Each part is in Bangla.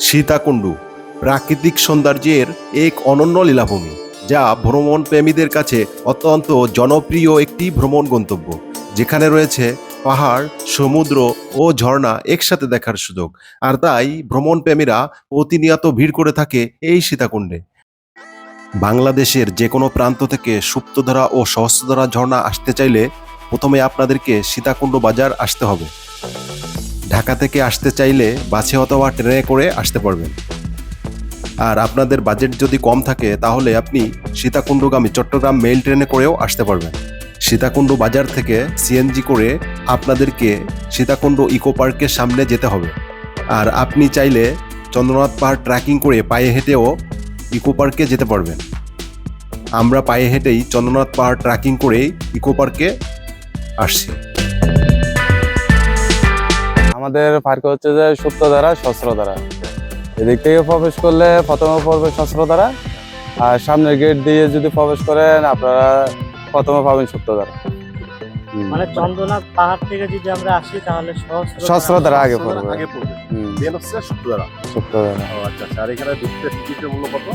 সীতাকুণ্ডু, প্রাকৃতিক সৌন্দর্যের এক অনন্য লীলাভূমি, যা ভ্রমণ প্রেমীদের কাছে অত্যন্ত জনপ্রিয় একটি ভ্রমণ গন্তব্য। যেখানে রয়েছে পাহাড়, সমুদ্র ও ঝর্ণা একসাথে দেখার সুযোগ, আর তাই ভ্রমণ প্রেমীরা প্রতিনিয়ত ভিড় করে থাকে এই সীতাকুণ্ডে। বাংলাদেশের যে কোনো প্রান্ত থেকে সুপ্তধারা ও সহস্রধারা ঝর্ণা আসতে চাইলে প্রথমে আপনাদেরকে সীতাকুণ্ড বাজার আসতে হবে। ঢাকা থেকে আসতে চাইলে বাসে অথবা ট্রেনে করে আসতে পারবেন। আর আপনাদের বাজেট যদি কম থাকে, তাহলে আপনি সীতাকুণ্ডগামী চট্টগ্রাম মেইল ট্রেনে করেও আসতে পারবেন। সীতাকুণ্ড বাজার থেকে সিএনজি করে আপনাদেরকে সীতাকুণ্ড ইকো পার্কের সামনে যেতে হবে। আর আপনি চাইলে চন্দ্রনাথ পাহাড় ট্র্যাকিং করে পায়ে হেঁটেও ইকো পার্কে যেতে পারবেন। আমরা পায়ে হেঁটেই চন্দ্রনাথ পাহাড় ট্র্যাকিং করেই ইকো পার্কে আসছি। আমাদের পার্কে হচ্ছে যে সূত্রধারা শস্ত্রধারা এদিক থেকে প্রবেশ করলে প্রথমে পড়বে শস্ত্রধারা আর সামনের গেট দিয়ে যদি প্রবেশ করেন আপনারা প্রথমে পাবেন সূত্রধারা হুম। মানে চন্দ্রনাথ পাহাড় থেকে যদি আমরা আসি তাহলে সহস্র সহস্রধারা আগে পড়বে। আগে পড়বে। দেন হচ্ছে ও আচ্ছা আচ্ছা আর এখানে ঢুকতে টিকিটের মূল্য কত?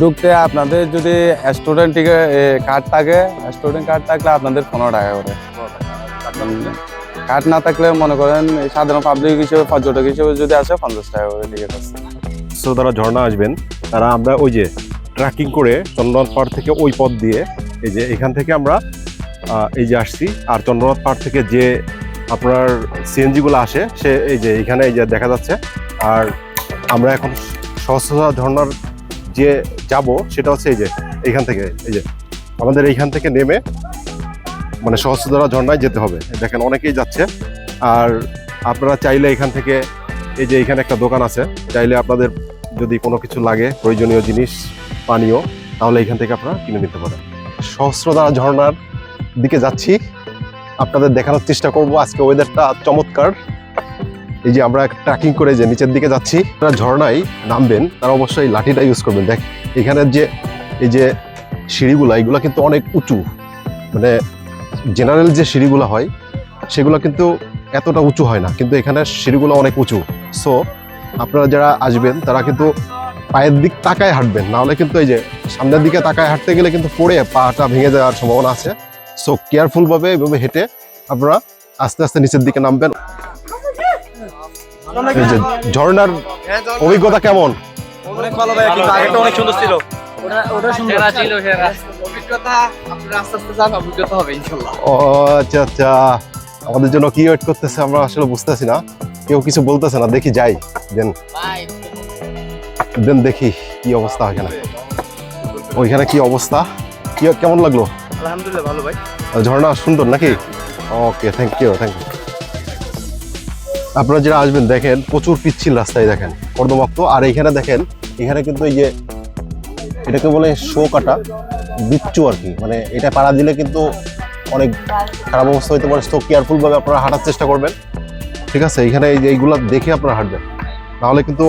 ঢুকতে আপনাদের যদি স্টুডেন্ট কার্ড থাকে স্টুডেন্ট কার্ড থাকলে আপনাদের পনেরো টাকা করে। কার্ড না থাকলে মনে করেন সাধারণ পাবলিক হিসেবে, পর্যটক হিসেবে যদি আসে, পঞ্চাশ টাকা করে টিকিট আছে। যারা ঝর্ণা আসবেন, তারা আমরা ওই যে ট্রেকিং করে চন্দ্রনাথ পাহাড় থেকে ওই পথ দিয়ে, এই যে এখান থেকে আমরা এই যে আসছি। আর চন্দ্রনাথ পাহাড় থেকে যে আপনার সিএনজি গুলো আসে, সে এই যে এখানে এই যে দেখা যাচ্ছে। আর আমরা এখন সহস্রতা ঝর্ণার যে যাব, সেটা হচ্ছে এই যে এইখান থেকে, এই যে আমাদের এইখান থেকে নেমে মানে সহস্রধারা ঝর্ণায় যেতে হবে। দেখেন অনেকেই যাচ্ছে। আর আপনারা চাইলে এখান থেকে এই যে এখানে একটা দোকান আছে, চাইলে আপনাদের যদি কোনো কিছু লাগে, প্রয়োজনীয় জিনিস, পানীয়, তাহলে এখান থেকে আপনারা কিনে নিতে পারেন। সহস্রধারা ঝর্ণার দিকে যাচ্ছি। আপনাদের দেখানোর চেষ্টা করব আজকে ওয়েদারটা চমৎকার। এই যে আমরা ট্রেকিং করে যে নিচের দিকে যাচ্ছি তারা ঝর্ণায় নামবেন, তারা অবশ্যই লাঠিটা ইউজ করবেন। দেখ, এখানের যে, এই যে সিঁড়িগুলো, এগুলো কিন্তু অনেক উঁচু। মানে জেনারেল যে সিঁড়িগুলো হয় সেগুলো কিন্তু এতটা উঁচু হয় না কিন্তু এখানে সিঁড়িগুলো অনেক উঁচু। সো আপনারা যারা আসবেন তারা কিন্তু পায়ের দিক তাকায় হাঁটবেন নাহলে কিন্তু এই যে সামনের দিকে তাকায় হাঁটতে গেলে কিন্তু পড়ে পাটা ভেঙে যাওয়ার সম্ভাবনা আছে। সো কেয়ারফুলভাবে এভাবে হেঁটে আপনারা আস্তে আস্তে নিচের দিকে নামবেন। এই যে ঝর্ণার অভিজ্ঞতা কেমন? অনেক ভালো ভাই কিন্তু আগেটা অনেক সুন্দর ছিল। ওটা ওটা সুন্দর। ছিল সেরা। অভিজ্ঞতা আপনারা আস্তে আস্তে যান অভিজ্ঞতা হবে ইনশাল্লাহ। ও আচ্ছা আচ্ছা। আমাদের জন্য কি ওয়েট করতেছে আমরা আসলে বুঝতেছি না। কেউ কিছু বলতেছে না দেখি যাই দেন। দেন দেখি কি অবস্থা এখানে। ওইখানে কি অবস্থা? কি কেমন লাগল? আলহামদুলিল্লাহ ভালো ভাই। ঝর্ণা সুন্দর নাকি? Okay thank you thank you আপনারা যারা আসবেন দেখেন প্রচুর পিচ্ছিল রাস্তায় দেখেন। কর্দমাক্ত। আর এইখানে দেখেন এখানে কিন্তু এই যে এটাকে বলে শো কাটা, বিচ্ছু আর কি। মানে এটা পাড়া দিলে কিন্তু অনেক খারাপ অবস্থা হইতে পারে। তো কেয়ারফুল ভাবে আপনারা হাঁটার চেষ্টা করবেন। ঠিক আছে? এখানে এই যে এইগুলা দেখে আপনারা হাঁটবেন। তাহলে কিন্তু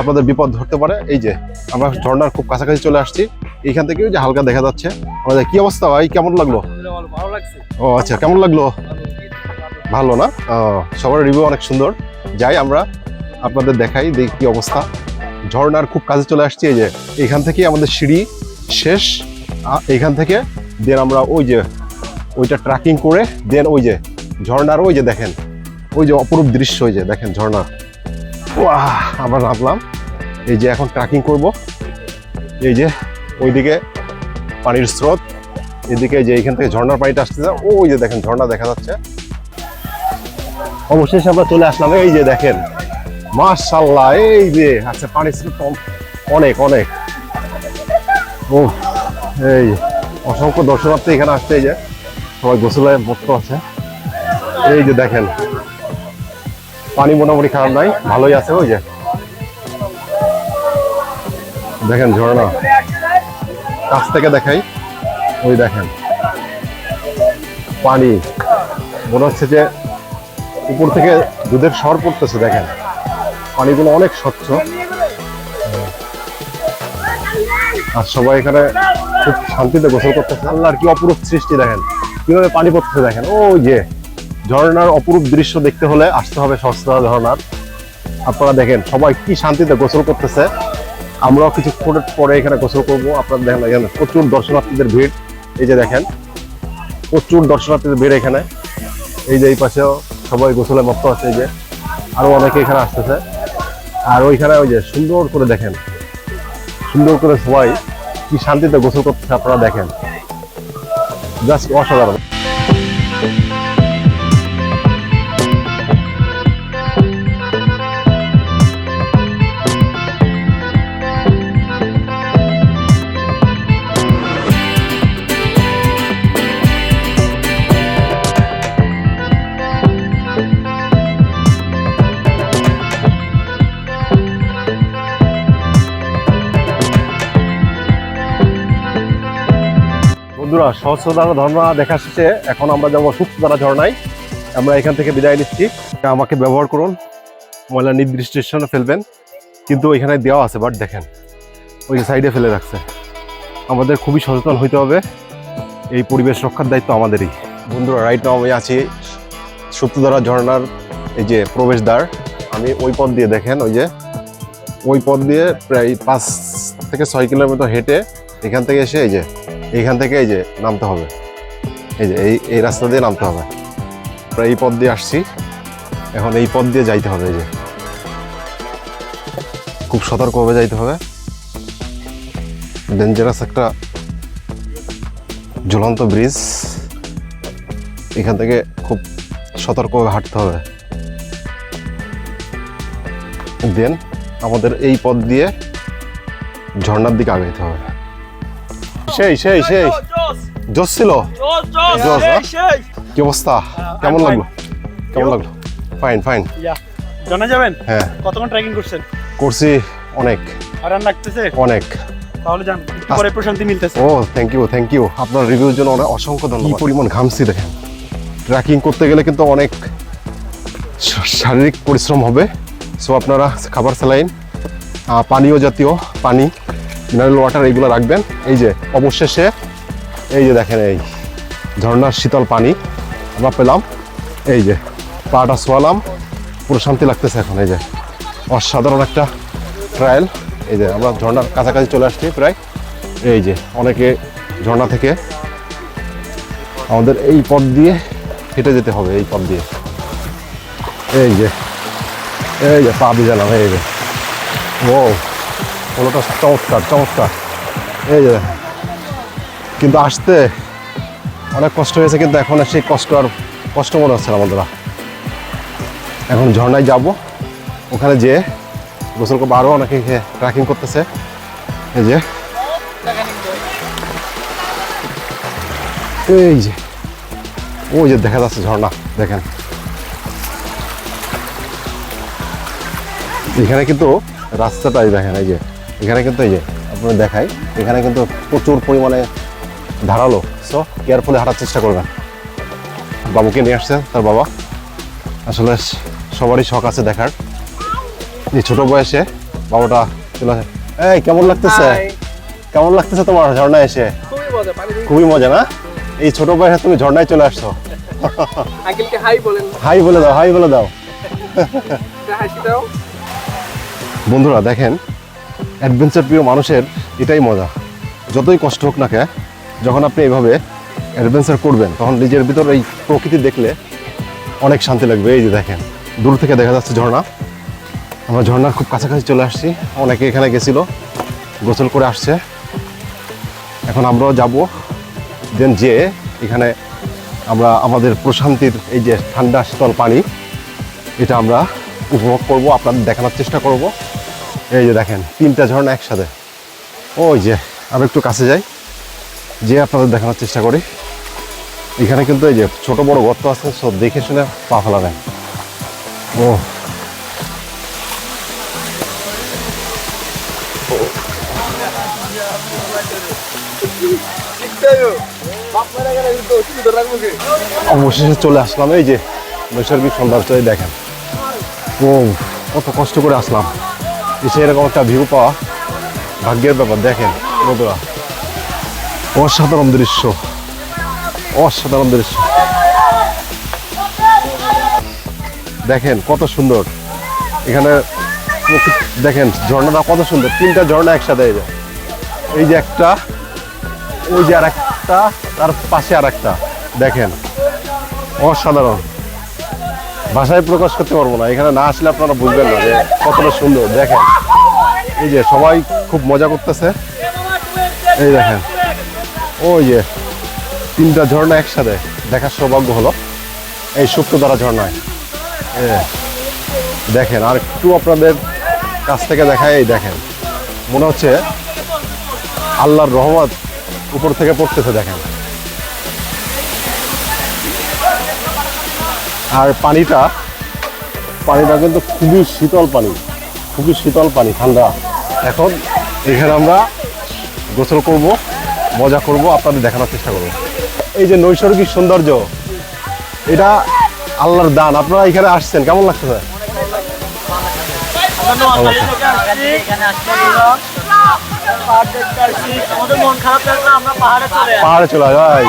আপনাদের বিপদ ধরতে পারে। এই যে, আমরা ঝর্ণার খুব কাছাকাছি চলে আসছি। এইখান থেকে যে হালকা দেখা যাচ্ছে। আমাদের কি অবস্থা ভাই? কেমন লাগল? ও আচ্ছা কেমন লাগল? ভালো না? সবার রিভিউ অনেক সুন্দর। যাই আমরা আপনাদের দেখাই, দেখি কি অবস্থা। ঝর্ণার খুব কাছে চলে আসছি, এই যে এখান থেকে আমাদের সিঁড়ি শেষ এইখান থেকে দেন আমরা ওই যে, ওইটা ট্র্যাকিং করে দেন ওই যে ঝর্ণার ওই যে দেখেন, ওই যে অপরূপ দৃশ্য ওই যে দেখেন ঝর্ণা। ওয়াহ আমরা নামলাম এই যে এখন ট্র্যাকিং করব, এই যে ওইদিকে পানির স্রোত, এদিকে যে এইখান থেকে ঝর্ণার পানিটা আসতেছে, ওই যে দেখেন ঝর্ণা দেখা যাচ্ছে। অবশেষে আমরা চলে আসলাম, এই যে দেখেন মাশাল্লাহ, এই যে আচ্ছা পানি স্রোত অ- অনেক অনেক। ও এই, অসংখ্য দর্শনার্থী এখানে এই যে। সবাই গোসলে মত্ত আছে। এই যে দেখেন, পানি মোটামুটি খারাপ নাই, ভালোই আছে, ওই যে। দেখেন, ঝর্ণা। কাছ থেকে দেখাই, ওই দেখেন। পানি, মনে হচ্ছে যে উপর থেকে দুধের সর পড়তেছে, দেখেন। পানিগুলো অনেক স্বচ্ছ। আর সবাই এখানে খুব শান্তিতে গোসল করতেছে। আল্লাহর কি অপরূপ সৃষ্টি দেখেন। কীভাবে পানি পড়তেছে দেখেন। ওই যে ঝর্ণার অপরূপ দৃশ্য দেখতে হলে আসতে হবে সস্তা ঝর্ণার। আপনারা দেখেন সবাই কি শান্তিতে গোসল করতেছে। আমরাও কিছু কিছুক্ষণ পরে এখানে গোসল করব। আপনারা দেখেন এখানে প্রচুর দর্শনার্থীদের ভিড়। এই যে দেখেন, প্রচুর দর্শনার্থীদের ভিড় এখানে। এই যে এই পাশেও সবাই গোসলে মত্ত আছে এই যে। আরও অনেকে এখানে আসতেছে। আর ওইখানে ওই যে সুন্দর করে দেখেন। সুন্দর করে সবাই কি শান্তিতে গোসল করতেছে আপনারা দেখেন। জাস্ট অসাধারণ। সহস্রধারা ঝর্ণা দেখা শেষে এখন আমরা যাব সুপ্তধারা ঝর্ণায়। আমরা এখান থেকে বিদায় নিচ্ছি। আমাকে ব্যবহার করুন। ময়লা নির্দিষ্ট স্টেশনে ফেলবেন। কিন্তু ওইখানে দেওয়া আছে বাট দেখেন। ওই সাইডে ফেলে রাখছে। আমাদের খুবই সচেতন হইতে হবে। এই পরিবেশ রক্ষার দায়িত্ব আমাদেরই। বন্ধুরা রাইট নাও আমি আছি সুপ্তধারা ঝর্ণার এই যে প্রবেশদ্বার। আমি ওই পথ দিয়ে, দেখেন ওই যে, ওই পথ দিয়ে প্রায় পাঁচ থেকে ছয় কিলোমিটার হেঁটে এখান থেকে এসে এই যে এইখান থেকে এই যে নামতে হবে। এই যে এই এই রাস্তা দিয়ে নামতে হবে। প্রায় এই পথ দিয়ে আসছি। এখন এই পথ দিয়ে যাইতে হবে এই যে। খুব সতর্কভাবে যাইতে হবে। ডেঞ্জারাস একটা ঝুলন্ত ব্রিজ। এখান থেকে খুব সতর্কভাবে হাঁটতে হবে। দেন আমাদের এই পথ দিয়ে ঝর্নার দিকে আগাইতে হবে। সেই সেই সেই। জোস ছিল? জোস হ্যাঁ? কি অবস্থা? কেমন লাগল? কেমন লাগল? ফাইন ফাইন জানা যাবেন? হ্যাঁ। কতক্ষণ ট্রেকিং করছেন? করছি অনেক। আরাম লাগতেছে? অনেক। তাহলে যান পরে প্রশান্তি মিলতেছে। ও থ্যাংক ইউ থ্যাংক ইউ আপনার রিভিউর জন্য অনেক অসংখ্য ধন্যবাদ। কি পরিমাণ ঘামছি দেখেন। ট্রেকিং করতে গেলে কিন্তু অনেক শারীরিক পরিশ্রম হবে। সো আপনারা খাবার স্যালাইন পানীয় জাতীয় পানি মিনারেল ওয়াটার এইগুলো রাখবেন। এই যে, অবশেষে এই যে দেখেন এই ঝর্ণার শীতল পানি আমরা পেলাম। এই যে, পাটা শোয়ালাম পুরো শান্তি লাগতেছে এখন, এই যে। অসাধারণ একটা ট্রায়াল এই যে, আমরা ঝর্ণার কাছাকাছি চলে আসছি প্রায়। এই যে, অনেকে ঝর্ণা থেকে আমাদের এই পথ দিয়ে হেঁটে যেতে হবে, এই পথ দিয়ে। এই যে এই যে, পা ভিজালাম, এই যে। ও হলোটা চমৎকার চমৎকার। এই যে। কিন্তু আসতে অনেক কষ্ট হয়েছে, কিন্তু এখন সেই কষ্ট আর কষ্ট মনে হচ্ছে না বন্ধুরা। এখন ঝর্ণায় যাব, ওখানে যেয়ে গোসল করব। আরও অনেকে ট্রেকিং করতেছে। এই যে এই যে, ওই যে দেখা যাচ্ছে ঝর্ণা, দেখেন। এখানে কিন্তু রাস্তাটাই দেখেন, এই যে। এখানে কিন্তু এই যে আপনার দেখাই এখানে কিন্তু প্রচুর পরিমাণে ধারালো। সো কেয়ারফুলি হাঁটার চেষ্টা করবেন। বাবুকে নিয়ে আসছে তার বাবা। আসলে সবারই শখ আছে দেখার। এই ছোট বয়সে বাবাটা চলে আসে। এই কেমন লাগতেছে? কেমন লাগতেছে তোমার ঝর্ণা এসে? খুবই মজা না? এই ছোট বয়সে তুমি ঝর্ণায় চলে আসছো। হাই বলে দাও হাই বলে দাও। বন্ধুরা দেখেন অ্যাডভেঞ্চার প্রিয় মানুষের এটাই মজা। যতই কষ্ট হোক না কে, যখন আপনি এইভাবে অ্যাডভেঞ্চার করবেন, তখন নিজের ভিতর এই প্রকৃতি দেখলে অনেক শান্তি লাগবে। এই যে দেখেন, দূর থেকে দেখা যাচ্ছে ঝর্ণা। আমরা ঝর্ণার খুব কাছাকাছি চলে আসছি। অনেকে এখানে গেছিল, গোসল করে আসছে। এখন আমরাও যাব। দেন যে এখানে আমরা আমাদের প্রশান্তির এই যে ঠান্ডা শীতল পানি, এটা আমরা উপভোগ করব, আপনাদের দেখানোর চেষ্টা করব। এই যে দেখেন, তিনটা ঝর্ণা একসাথে। ওই যে আমি একটু কাছে যাই, যে আপনাদের দেখানোর চেষ্টা করি। এখানে কিন্তু এই যে ছোট বড় গর্ত আছে, সব দেখে শুনে পা ফেলাবেন। ও। অবশেষে চলে আসলাম, এই যে নৈসর্গিক সৌন্দর্য দেখেন। ও, কত কষ্ট করে আসলাম। এসে এরকম একটা ভিউ পাওয়া, ভাগ্যের ব্যাপার, দেখেন বন্ধুরা। অসাধারণ দৃশ্য অসাধারণ দৃশ্য। দেখেন কত সুন্দর। এখানে দেখেন ঝর্ণাটা কত সুন্দর, তিনটা ঝর্ণা একসাথে এই এই যে একটা, ওই যে আর একটা তার পাশে আর একটা দেখেন। অসাধারণ। ভাষায় প্রকাশ করতে পারব না। এখানে না আসলে আপনারা বুঝবেন না যে কতটা সুন্দর। দেখেন, এই যে সবাই খুব মজা করতেছে। এই দেখেন, ওই যে তিনটা ঝর্ণা একসাথে। দেখার সৌভাগ্য হলো এই সুপ্তধারা ঝর্ণায়। দেখেন, আর একটু আপনাদের কাছ থেকে দেখায় এই দেখেন, মনে হচ্ছে আল্লাহর রহমত উপর থেকে পড়তেছে, দেখেন। আর পানিটা পানিটা কিন্তু খুবই শীতল পানি খুবই শীতল পানি ঠান্ডা। এখন এখানে আমরা গোসল করব মজা করব আপনাদের দেখানোর চেষ্টা করব। এই যে নৈসর্গিক সৌন্দর্য এটা আল্লাহর দান। আপনারা এখানে আসছেন কেমন লাগছে আমরা পাহাড় মন চলে যায়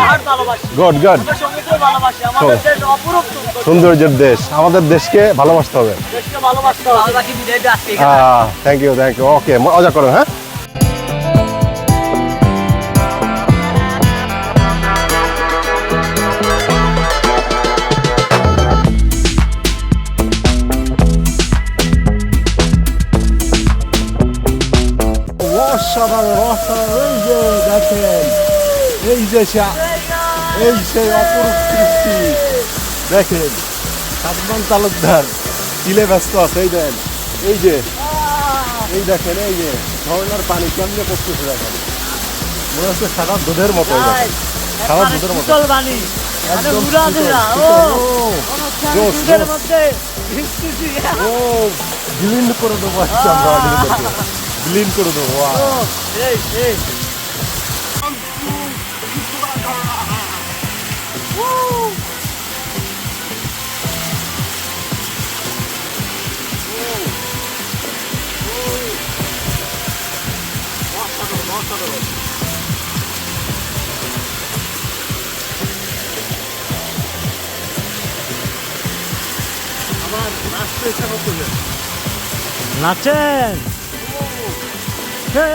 গুড গুড। আমরা সমুদ্র ভালোবাসি। আমাদের দেশ অপরূপ সুন্দর। সৌন্দর্যের দেশ। আমাদের দেশকে ভালোবাসতে হবে। দেশকে ভালোবাসতে হবে। বাকি বিদায়টা আজকে thank you thank you okay মজা করো হ্যাঁ? অসাধারণ অসাধারণ এই যে দেখেন এই যে এই সেই অপরূপ সৃষ্টি দেখেন সাদমান তালুকদার চিলে ব্যস্ত আছে এই দেন এই যে এই দেখেন এই যে ঝর্ণার পানি কেমনে পড়তেছে দেখেন। মনে হচ্ছে সাদা দুধের মতো সাদা দুধের মতো। একদম ও বিলীন করে দেবো আমরা বিলীন করে দেবো ও, এই এই নাচেন। হে ফাইনালি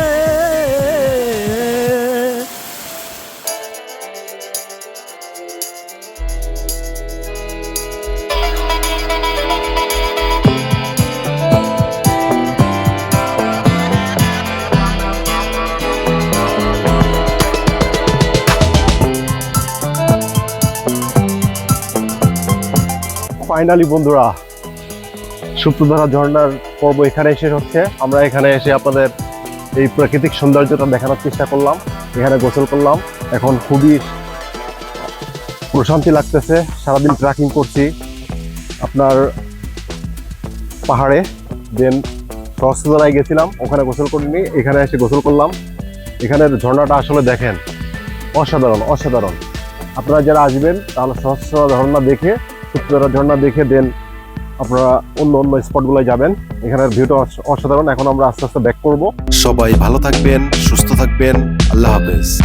বন্ধুরা সুপ্তধারা ঝর্ণার পর্ব এখানে শেষ হচ্ছে। আমরা এখানে এসে আপনাদের এই প্রাকৃতিক সৌন্দর্যটা দেখানোর চেষ্টা করলাম, এখানে গোসল করলাম। এখন খুবই প্রশান্তি লাগতেছে, সারাদিন ট্রেকিং করছি। আপনার পাহাড়ে দেন সহস্রধারায় গেছিলাম, ওখানে গোসল করিনি, এখানে এসে গোসল করলাম। এখানের ঝর্ণাটা আসলে দেখেন, অসাধারণ অসাধারণ। আপনারা যারা আসবেন, তাহলে সহস্র ঝর্ণা দেখে সুপ্তরা ঝর্ণা দেখে দেন আপনারা অন্য অন্য স্পটগুলোয় যাবেন। এখানের ভিউটা অস- অসাধারণ। এখন আমরা আস্তে আস্তে ব্যাক করব। সবাই ভালো থাকবেন, সুস্থ থাকবেন। আল্লাহ হাফেজ।